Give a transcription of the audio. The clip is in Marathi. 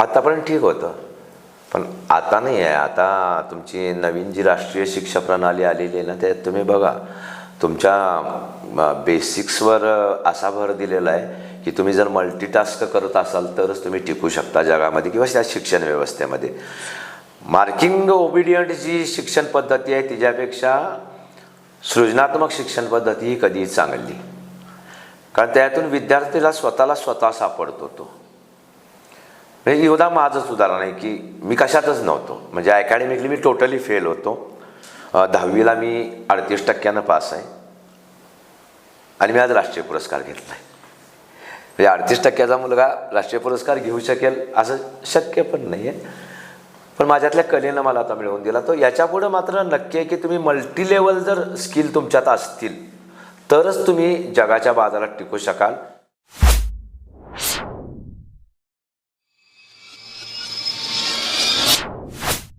आतापर्यंत ठीक होतं. पण आता नाही आहे आता तुमची नवीन जी राष्ट्रीय शिक्षा प्रणाली आलेली आहे ना त्यात तुम्ही बघा. तुमच्या बेसिक्सवर असा भर दिलेला आहे की तुम्ही जर मल्टीटास्क करत असाल तरच तुम्ही टिकू शकता जगामध्ये किंवा त्या शिक्षण व्यवस्थेमध्ये. मार्किंग ओबिडियंट जी शिक्षण पद्धती आहे तिच्यापेक्षा सृजनात्मक शिक्षण पद्धती ही कधीही चांगली. कारण त्यातून विद्यार्थीला स्वतःला स्वतः सापडतो तो. म्हणजे एवढा माझंच उदाहरण आहे की मी कशातच नव्हतो. म्हणजे अकॅडमिकली मी टोटली फेल होतो. दहावीला मी अडतीस टक्क्यानं पास आहे. आणि मी आज राष्ट्रीय पुरस्कार घेतला आहे म्हणजे अडतीस टक्क्याचा मुलगा राष्ट्रीय पुरस्कार घेऊ शकेल असं शक्य पण नाही आहे पण माझ्यातल्या कलेनं मला आता मिळवून दिला. तो याच्यापुढं मात्र नक्की आहे की तुम्ही मल्टी लेवल जर स्किल तुमच्यात असतील तरच तुम्ही जगाच्या बाजारात टिकू शकाल.